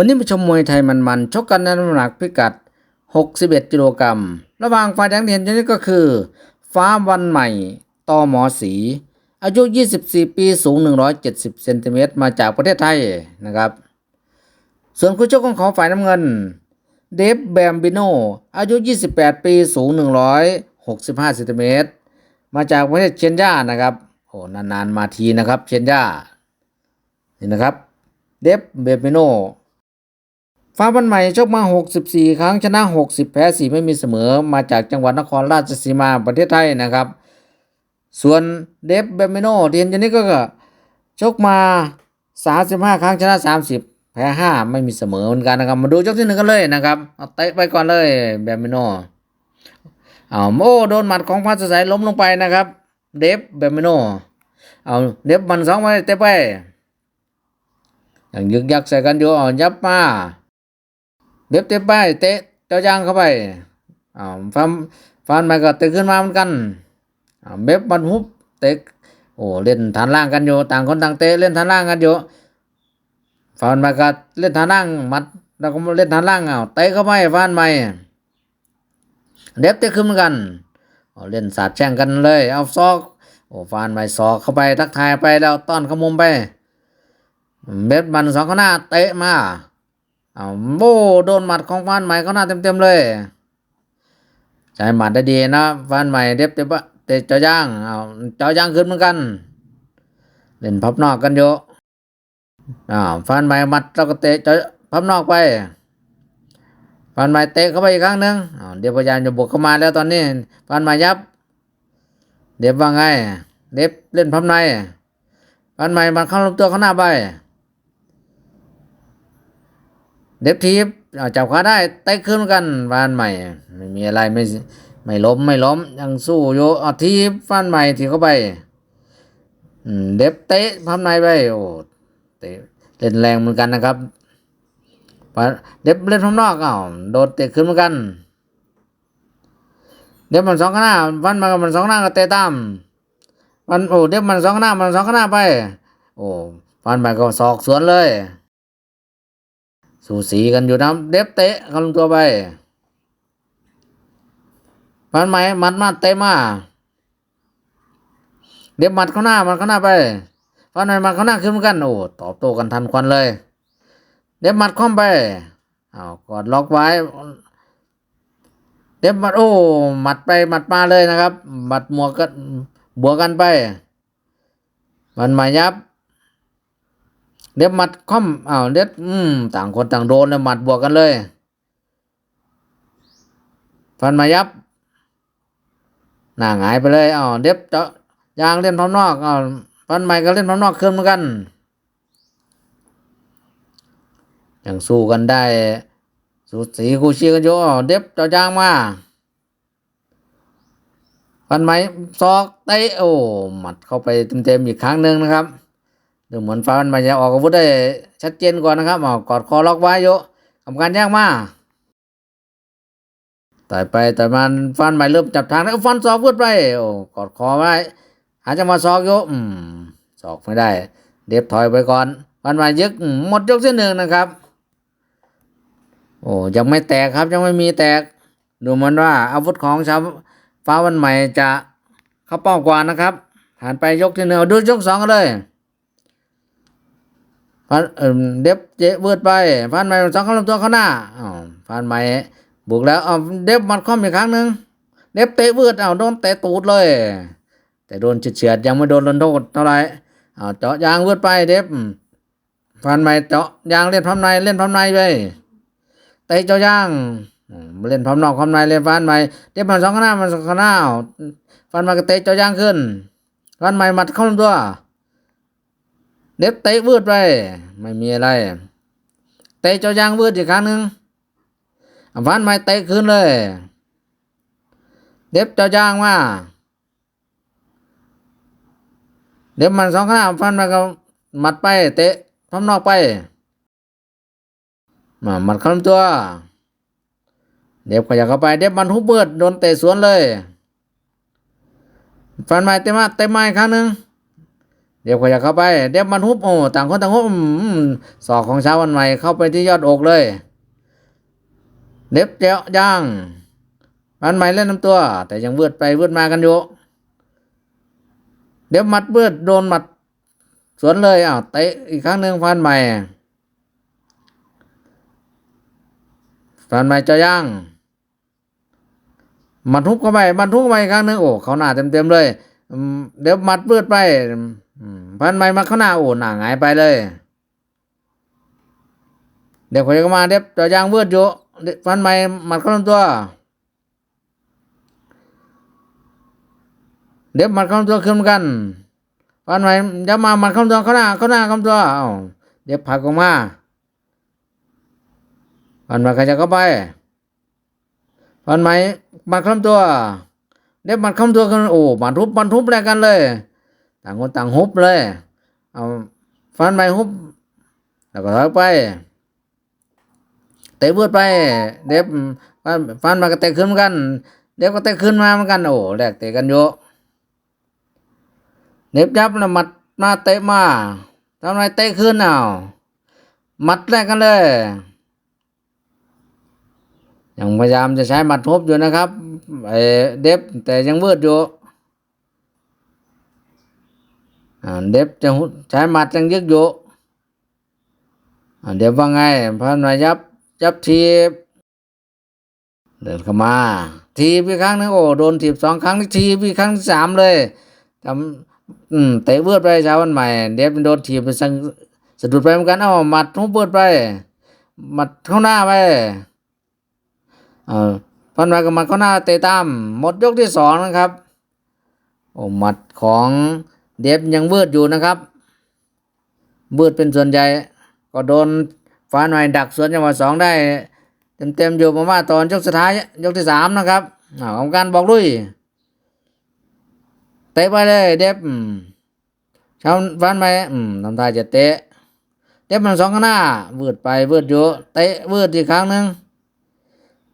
วันนี้มาชมมวยไทยมันๆชกกันในน้ำหนักพิกัด 61กิโลกรัม ระหว่างฝ่ายแดงที่เห็นอยู่นี้ก็คือ ฟ้าวันใหม่ตอหมอสี อายุ 24 ปีสูง 170เซนติเมตรมาจากประเทศไทยนะครับ ส่วนคู่ชกของเขาฝ่ายน้ำเงิน เดฟแบมบิโน อายุ 28 ปีสูง 165เซนติเมตรมาจากประเทศเคนยานะครับโอ้นานๆมาทีนะครับเคนยานี่นะครับ เดฟเบบิโน ฟ้าวันใหม่ชกมา 64 ครั้งชนะ 60 แพ้4ไม่มีเสมอมาจากจังหวัดนครราชสีมาประเทศไทยนะครับ ส่วนเดฟเบมิโนเที่เห็นนี้ก็ชกมา 35 ครั้งชนะ 30 แพ้ 5 ไม่มีเสมอเหมือนกันนะครับ มาดูยกที่หนึ่งกันเลยนะครับเอาเตะไปก่อนเลยเบมิโนเอาโอ้โดนหมัดของพัสสายล้มลงไปนะครับ เดฟเบมิโนเอาเดฟมันสองไว้เตะไปอย่างยึกยักใส่กันอยู่เอายับมา เด็บเตะไปเตะเจ้ายางเข้าไปอ้าวฟันฟันมาก็เตะขึ้นมาเหมือนกันอ้าวเบ็บมันฮุบเตะโอ้เล่นฐานล่างกันอยู่ต่างคนต่างเตะเล่นฐานล่างกันอยู่ฟันมาก็เล่นฐานล่างมัดแล้วก็เล่นฐานล่างอ้าวเตะเข้าไปฟันใหม่เด็บเตะขึ้นเหมือนกันเล่นสาดแช่งกันเลย เอาซอกโอ้ฟันใหม่ซอกเข้าไปทักทายไปแล้วต้อนขมุมไปเบ็บมันสองข้างหน้าเตะมา เอาโบโดนหมัดของฟานใหม่เขาหน้าเต็มๆเลยใช้หมัดได้ดีนะฟานใหม่เด็บเตะปะเตะเจ้าย่างเอาเจ้าย่างขึ้นเหมือนกัน เล่นพับนอกกันอยู่อ้าวฟานใหม่หมัดแล้วก็เตะเจ้าพับนอกไปฟานใหม่เตะเข้าไปอีกครั้งหนึ่งเดี๋ยวพยายามจะบุกเข้ามาแล้วตอนนี้ฟานใหม่ยับ เด็บว่าไง เด็บเล่นพับในฟานใหม่มันเข้าลำตัวข้างหน้าไป เด็บทีบจับขาได้เตะขึ้นกันฟานใหม่ไม่มีอะไรไม่ไม่ล้มไม่ล้มยังสู้อยู่อทีบฟานใหม่ทีเข้าไปเด็บเตะพับในไปโอ้เตะเล่นแรงเหมือนกันนะครับฟานเด็บเล่นพับนอกอ้าวโดนเตะขึ้นเหมือนกัน เด็บมันสองข้างหน้าฟันมากับมันสองหน้าก็เตะตามมันโอ้เด็บมันสองข้างหน้ามันสองข้างหน้าไป โอ้ฟันใหม่ก็ศอกสวนเลย สูสีกันอยู่นะเด็บเตะกำลังตัวไปฟันไหมมัดมาเตะมาเด็บมัดเข้าหน้ามัดเข้าหน้าไปฟันไหมมัดเข้าหน้าขึ้นเหมือนกันโอ้ตอบโต้กันทันควันเลย เด็บมัดคว่ำไปเอากอดล็อกไว้ เด็บมัดโอ้หมัดไปหมัดมาเลยนะครับหมัดหมวกกันบวกกันไป มันมายับ เด็บหมัดค่อมอ้าวเด็ดอืมต่างคนต่างโดนแล้วหมัดบวกกันเลย ฟันมายับ หน้าหงายไปเลยอ้าวเด็บเจะยางเล่นพร้อมนอกอ้าวฟันใหม่ก็เล่นพร้อมนอกขึ้นเหมือนกันยังสู้กันได้ สูสีคู่ชี้กันอยู่อ้าวเด็บเจะยางมาฟันไหมซอกเตะโอ้หมัดเข้าไปเต็มๆอีกครั้งหนึ่งนะครับ ดูเหมือนฟ้ามันมาจะออกอาวุธได้ชัดเจนกว่านะครับเอากอดคอล็อกไว้อยู่ทำการยากมากต่ไปแต่อยมาฟันใหม่เริ่มจับทางแล้วฟันศอกพุดไปโอ้กอดคอไว้หาจังหวะศอกอยู่อืมศอกไม่ได้ เด็บถอยไปก่อนฟันใหม่ยึกมหมดยกที่หนึ่งนะครับ โอ้ยังไม่แตกครับยังไม่มีแตก ดูเหมือนว่าอาวุธของชาวฟ้าวันใหม่จะเข้าเป้ากว่านะครับผ่านไปยกที่หนึ่งดูยกสองกันเลย ฟันเอ่อเด็บเจเวิร์ดไปฟันใหม่สองคำลำตัวข้างหน้าอ้าวฟันใหม่บุกแล้วเอเด็บมัดข้อมอีกครั้งหนึ่งเด็บเตะเวิร์ดเอาโดนเตะตูดเลย แต่โดนเฉียดยังไม่โดนลนโทษเท่าไหร่เอเจาะยางเวิร์ดไปเด็บฟันใหม่เจาะยางเล่นพร้อมในเล่นพร้อมในไปเตะเจาะยางเล่นพร้อมนอกพร้อมในเล่นฟันใหม่เด็บมันสองข้างหน้ามันสองข้างหน้าฟันใหม่ก็เตะเจาะยางขึ้นฟันใหม่มัดเข้าลำตัว เด็บเตะวืดไป ไม่มีอะไร เตะเจ้ายางวืดอีกครั้งหนึ่งฟันไม่เตะคืนเลย เด็บเจ้ายางมาเด็บมันสองข้างฟันมันก็หมัดไป เตะพร้อมนอกไปมาหมัดเข้าลำตัว เด็บขยับเข้าไป เด็บมันหุบเบิดโดนเตะสวนเลย ฟันไม้เตะมาเตะไม้ครั้งหนึ่ง เดี๋ยวขยับเข้าไป เดี๋ยวมันฮุบโอ้ต่างคนต่างฮุบศอกของเช้าวันใหม่เข้าไปที่ยอดอกเลยเด็บเจาย่างวันใหม่เล่นน้ำตัว แต่ยังเบืดไปเบืดมากันอยู่เดี๋ยวมัดเบืดโดนมัด สวนเลยอ้าวเตะอีกครั้งหนึ่งฟันใหม่ฟันใหม่เจาย่างมัดทุบเข้าไปมัดทุบเข้าไปอีกครั้งหนึ่งโอ้เขาหน้าเต็มเต็มๆเลยเดี๋ยวมัดเบืดไป อืมฟันใหม่มาเข้าหน้าโอ้หนาหงายไปเลย เดี๋ยวเขาจะมาเดี๋ยวจะยางเบืดอยู่เดี๋ยวฟันใหม่หมัดเข้าลำตัว เดี๋ยวหมัดเข้าลำตัวขึ้นเหมือนกันฟันใหม่จะมาหมัดเข้าลำตัวเข้าหน้าเข้าหน้าเข้าลำตัวเอ้าเดี๋ยวผักออกมาฟันใหม่ขยับเข้าไปฟันใหม่หมัดเข้าลำตัว เดี๋ยวหมัดเข้าลำตัวกันโอ้หมัดทุบหมัดทุบแลกกันเลย ต่างคนต่างฮุบเลย เอาฟันใหม่ฮุบ แล้วก็ถอยไป เตะเบืดไป เด็บฟันฟันมาก็เตะขึ้นเหมือนกัน เด็บก็เตะขึ้นมาเหมือนกัน โอ้แลกเตะกันเยอะเด็บยับแล้วมัดมาเตะมาทำไมเตะขึ้นเอามัดแลกกันเลยยังพยายามจะใช้หมัดทบอยู่นะครับไอเด็บแต่ยังเบืดอยู่อ่า เด็บจะใช้หมัดยังยึกอยู่เดี๋ยวว่าไงพันายับจับทีบ เดินเข้ามา ทีบอีกครั้งนึงโอ้โดนทีบสองครั้งทีบอีกครั้งที่สามเลยทำเตะเบืดไปเช้าวันใหม่ เดฟโดนทีบไปสังสะดุดไปเหมือนกันเอ้าหมัดทุบเบืดไปหมัดเข้าหน้าไปเออพันมากับหมัดเข้าหน้าเตะตามหมดยกที่สองนะครับโอ้หมัดของ เดฟยังเบืดอยู่นะครับเบืดเป็นส่วนใหญ่ ก็โดนฟ้าหน่อยดักสวนจังหวะสองได้เต็มๆอยู่ประมาณตอนยกสุดท้ายยกที่สามนะครับอ่ากรรมการบอกลุยเตะไปเลยเด็บชาวฟ้านไปอืมทำท่าจะเตะเด็บมันสองข้างหน้าเวืดไปเวืดอยู่เตะเวืดอีกครั้งหนึ่ง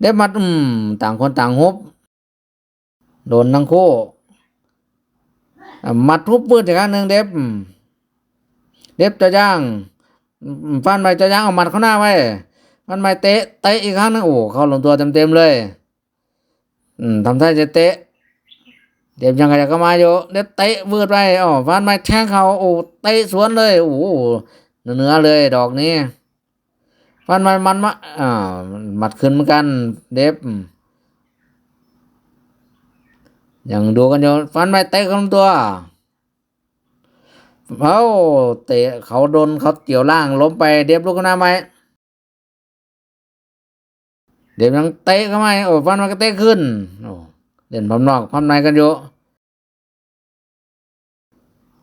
เด็บมัดต่างคนต่างฮุบโดนทั้งคู่ มัดทุบวืดอีกครั้งหนึ่งเด็บเด็บจะย่างฟันไปจะย่างเอาหมัดเข้าหน้าไว้ฟันไปเตะเตะอีกครั้งนึงโอ้เข้าลงตัวเต็มๆเลยทำท่าจะเตะเดี๋ยวยังไงจะเข้ามาอยู่เดี๋ยวเตะวืดไปอ๋อฟันไปแทงเขาโอ้เตะสวนเลยโอ้เนื้อเลยดอกนี้ฟันไปมันมาอ่าหมัดขึ้นเหมือนกัน เด็บ ยังดูกันอยู่ฟันไปเตะเข้าตัวเขาเตะเขาโดนเขาเกี่ยวล่างล้มไปเดฟลูกหน้าไหมเดฟยังเตะเข้ามาโอ้ฟันมันก็เตะขึ้นโอ้เล่นพร้อมนอกพร้อมในกันอยู่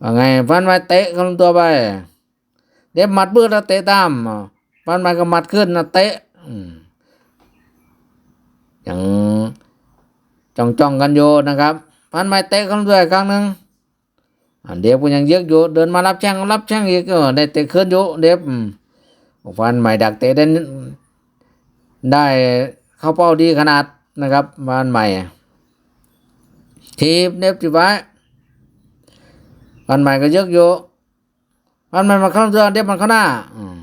ว่าไงฟันมาเตะเข้าตัวไปเดฟหมัดเบื้อแล้วเตะตามฟันมาก็หมัดขึ้นนะเตะอืมยัง จ้องจ้องกันอยู่นะครับฟันมาเตะเข้าลำตัวอีกครั้งหนึ่งอันเดฟก็ยังเยอะอยู่เดินมารับแช่งรับแช่งอีกเออได้เตะขึ้นอยู่เดฟอืมฟันใหม่ดักเตะได้ได้เข้าเป้าดีขนาดนะครับฟันใหม่ทีบเดฟจีไว้ฟันใหม่ก็เยอะอยู่ฟันใหม่มาเข้าตัวเดฟมันเข้าหน้าอืม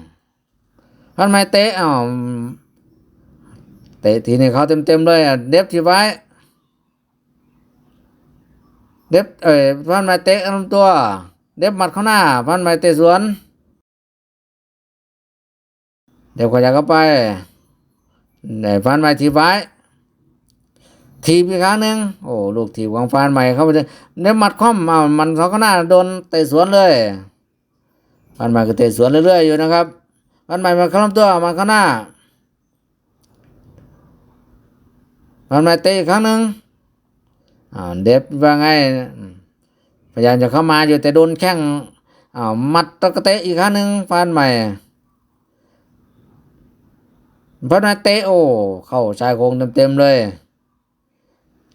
ฟันใหม่เตะอ้าวเตะทีนี้เขาเต็มเต็มเลยเดฟจีไว้ เด็บเอ้ยพันไม้เตะลำตัว เด็บหมัดเข้าหน้า พันไม้เตะสวน เดี๋ยวขยับเข้าไปได้ฟันไม้ทีบไว้ทีบอีกครั้งหนึ่งโอ้ลูกทีบของฟันใหม่เข้าไปเด็บหมัดคว่ำเอามันเขาข้างหน้าโดนเตะสวนเลยฟันใหม่ก็เตะสวนเรื่อยๆอยู่นะครับฟันใหม่มาเข้าลำตัวมาข้างหน้าฟันใหม่เตะอีกครั้งหนึ่ง เด็บว่าไงพยายามจะเข้ามาอยู่แต่โดนแข้งอ่ามัดตะกะเตะอีกครั้งหนึ่งฟันใหม่เพราะนั้นเตโอ เข้าชายโครงเต็มๆเลย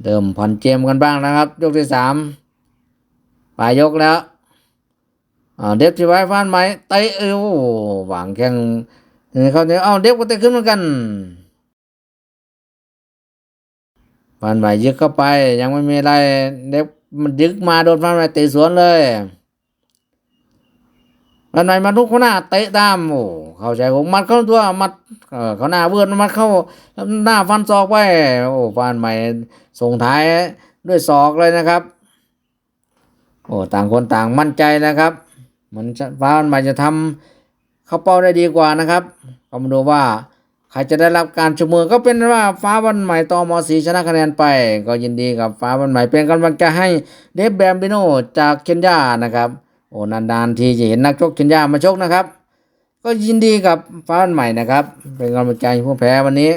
เดิมผ่อนเจมกันบ้างนะครับ ยกที่สามปลายยกแล้วเด็บที่ไว้ฟันใหม่เตะเอวหวางแข้งเขาเนี่ยเอาเด็บก็เตะขึ้นเหมือนกัน ฟันใหม่ยึกเข้าไป ยังไม่มีอะไรเด็กมันยึกมาโดนฟันใหม่ตีสวนเลยมันไหนมาทุกข้างหน้าเตะตามโอ้เข้าใจผมมัดเข้าตัวมัดเออเขาหน้าเบือนมัดเข้าหน้าฟันศอกไปโอ้ฟันใหม่ส่งท้ายด้วยศอกเลยนะครับ โอ้ต่างคนต่างมั่นใจนะครับ มันฟ้ามันใหม่จะทำเข้าเป้าได้ดีกว่านะครับก็มาดูว่า ใครจะได้รับการชูมือก็เป็นว่าฟ้าวันใหม่ตอมอสีชนะคะแนนไป ก็ยินดีกับฟ้าวันใหม่เป็นกำลังใจให้เดฟแบมบิโนจากเคนยานะครับ โอ้นานๆทีจะเห็นนักชกเคนยามาชกนะครับ ก็ยินดีกับฟ้าวันใหม่นะครับ เป็นกำลังใจผู้แพ้วันนี้